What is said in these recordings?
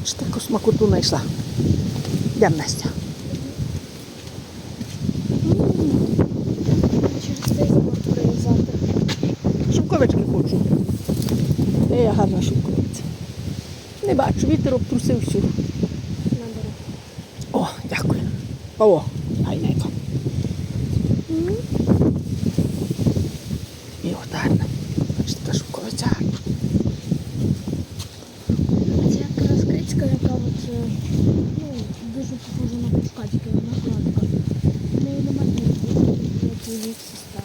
Бачите, яку смакоту знайшла. Йдемо, Настя. Через цей забор перелізати. Шовковички хочу. Е, я гарна шовковиця. Не бачу, вітер обтрусив всю. О, дякую. О, гайненько. І от гарна. Бачите, та шовковиця гарна. Це якраз крицька, яка от, е, ну, дуже похожа на пушка, тільки вона гладка. В неї немає її сестра.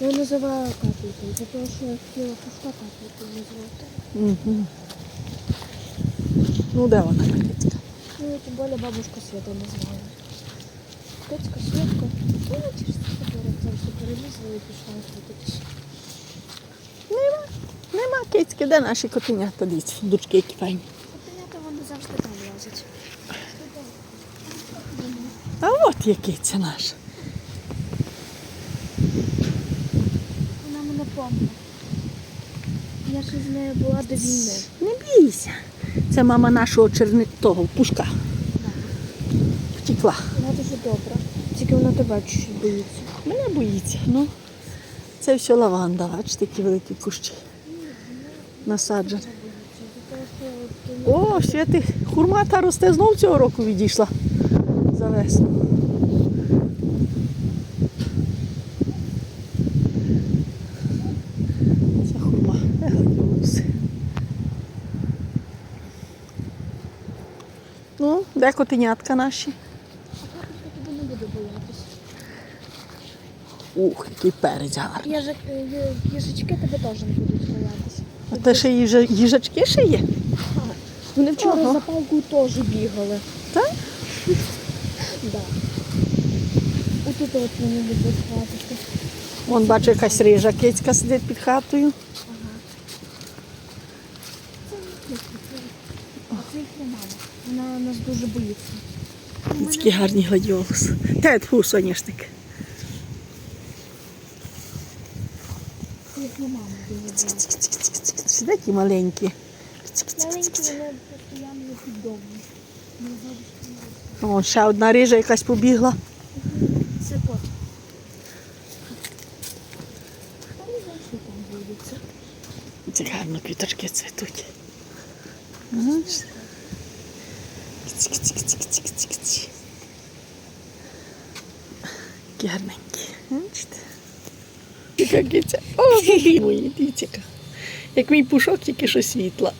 Я називаю капелькою, те, що я хотіла пушка капелькою назвати. Угу. Ну, де вона кицька? Ну, тим більше бабушка Свята називала. Крицька, Святка. Ну, я через забор це все перелізла і пішла крутитися. Нема. Нема кицьки. Де наші котенята? Дивіться, дочки які файні. Котенята вони завжди там лазять. А от є киця наша. Помнила. Я ще з нею була до війни. Не бійся. Це мама нашого черни... того пушка. Втекла. Вона дуже добра. Тільки вона тебе чуть боїться. Мене боїться. Ну, це все лаванда, бачите, які великі кущі. Насаджені. О, святи, хурма та росте знов цього року відійшла за весну. Це хурма. Ну, де котенятка наші? Не буду боятися. Ух, який перець гарний. Їжак, е, їжачки тебе теж не будуть боятися. А те ще їжа- їжачки ще є? Вони вчора Ага. за палкою теж бігали. Так? Да. Отут от вони будуть хватити. Вон бачу, якась рижа кицька сидить під хатою. А це їхня мама. Вона нас дуже боїться. Такі гарні гладіолуси. Та тьфу, соняшник. Це їхня мама дуже боїться. Сидять і маленькі. Маленькі вони постійно піддомні. О, ще одна рижа якась побігла. Це кот. Там гарно квіточки цвітуть. Які гарненькі. Бачите? Яка киця. О, мої, дивіться. Як мій пушок, тільки що світла.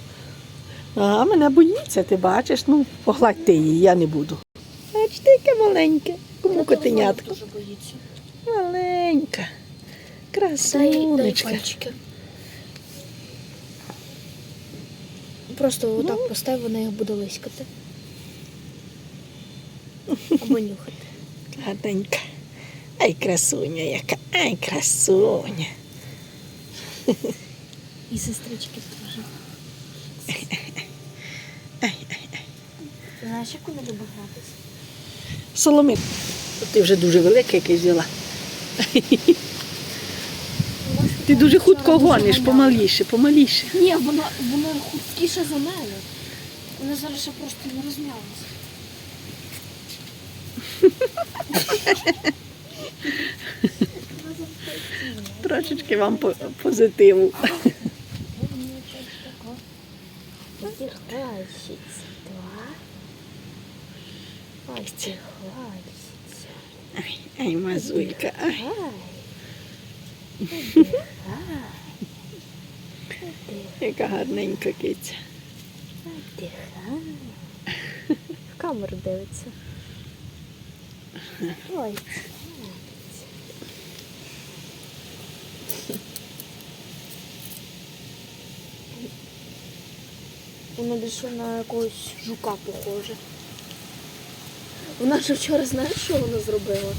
А мене боїться, ти бачиш, ну погладьте її, я не буду. Бачите, яке маленьке. Кому котенятко? Дуже боїться. Маленька. Красунечка. Просто отак постав, вона їх буде лиськати. Або нюхати. Гарненька. Ай, красуня яка. Ай, красуня. І сестрички теж. Знаєш, як вона любить гратися? Соломит. Ти вже дуже велика якась взяла. Ти дуже хутко гониш, помаліше, помаліше. Ні, вона, вона худкіша за мене. Вона зараз ще просто не розм'ялася. Трошечки вам позитиву. Ай, мазулька. Яка гарненька киця. В камеру дивиться. Ой. Вона більше на якогось жука похоже. Вона ж вчора знаєш, що вона зробила?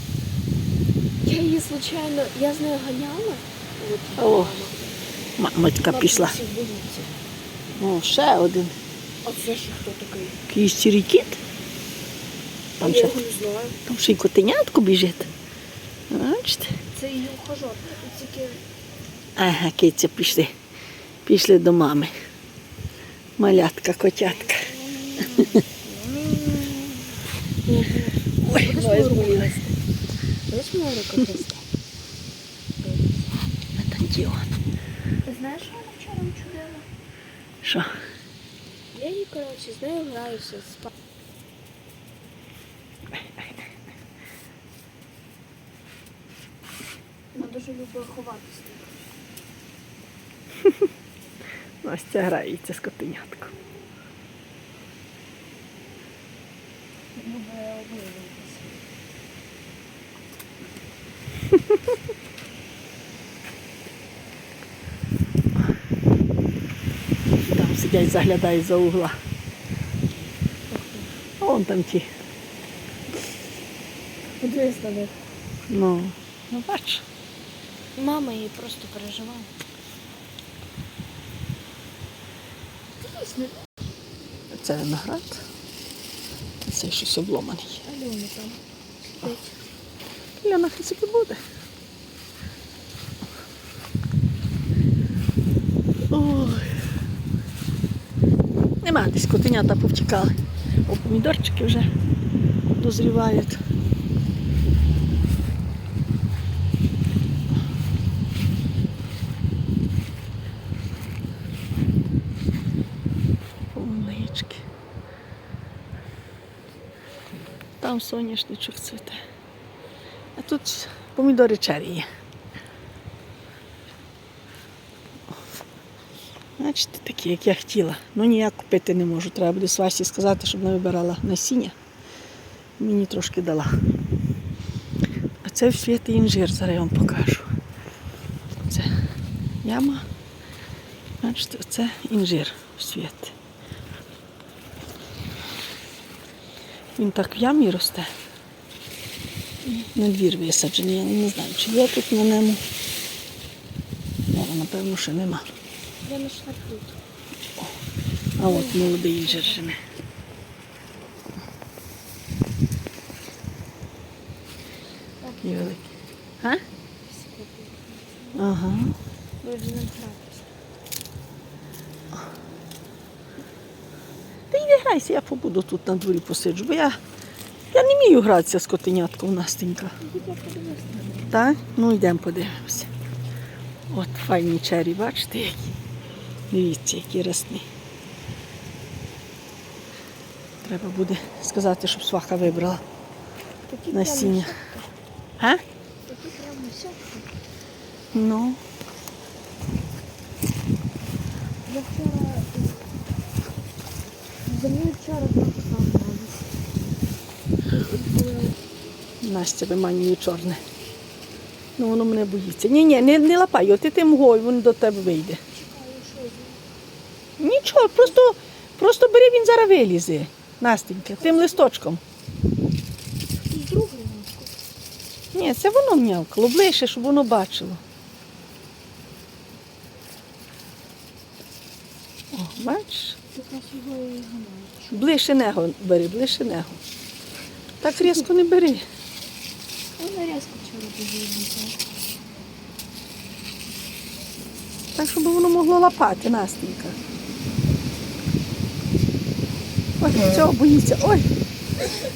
Я її случайно, я з нею ганяла. От, О. Мамочка пішла. О, ще один. А це ще хто такий? Якийсь чирікіт. Там ще, там ще й котенятко біжить. Бачите? Це її ухажор. Ага, киця пішли. Пішли до мами. Малятка, котятка. Ой, руку гризти? Ти знаєш, що вона вчора учудила? Що? Я її, коротше, з нею граюся. Спа... Вона дуже любить ховатися. Настя грається з котенятком. Там сидять, заглядають за угла. А вон там ті. Подивись на них. Ну, ну бач. Мама її просто переживає. Це виноград. Це щось обломаний. Альона там. Ляна хай собі буде. Ой. Нема десь котенята повтікали. О, помідорчики вже дозрівають. Там соняшничок цвіте. А тут помідори чері є. Бачите, такі, як я хотіла. Ну ніяк купити не можу. Треба буде Свасі сказати, щоб не вибирала насіння. Мені трошки дала. А це в світі інжир, зараз я вам покажу. Це яма. Бачите, це інжир в світі. Він так в ямі росте. На двір висаджений, я не знаю, чи є тут на ньому. Ну, напевно, що нема. Я знайшла тут. А от молодий жене. І великий. А? Ага. Не гратися. Грайся, я побуду тут на дворі посиджу, бо я, я не вмію гратися з котенятком Настенька. Так? Ну йдемо подивимося. От файні чері, бачите, які. Дивіться, які росні. Треба буде сказати, щоб сваха вибрала Такі насіння. А? Такі прямо сьогодні. Ну, Я вчора мною вчора погнались. Настя виманює чорне. Ну, воно мене боїться. Ні, ні, не, не лапай, ти тим гой, він до тебе вийде. Нічого, просто, просто бери, він зараз вилізе. Настенька, тим листочком. Ні, це воно м'явкало, ближче, щоб воно бачило. О, бачиш? Якраз його і гнаю. Ближче него бери, ближче него. Так різко не бери. Вона різко подивилася. Так, щоб воно могло лапати, Настенька. Ой, цього боїться. Ой,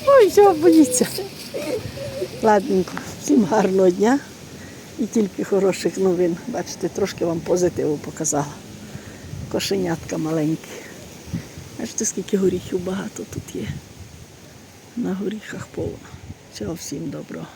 ой, цього боїться. Ладненько, всім гарного дня і тільки хороших новин. Бачите, трошки вам позитиву показала. Кошенятка маленькі. Бачите, скільки горіхів багато тут є. На горіхах повно. Всього всім доброго.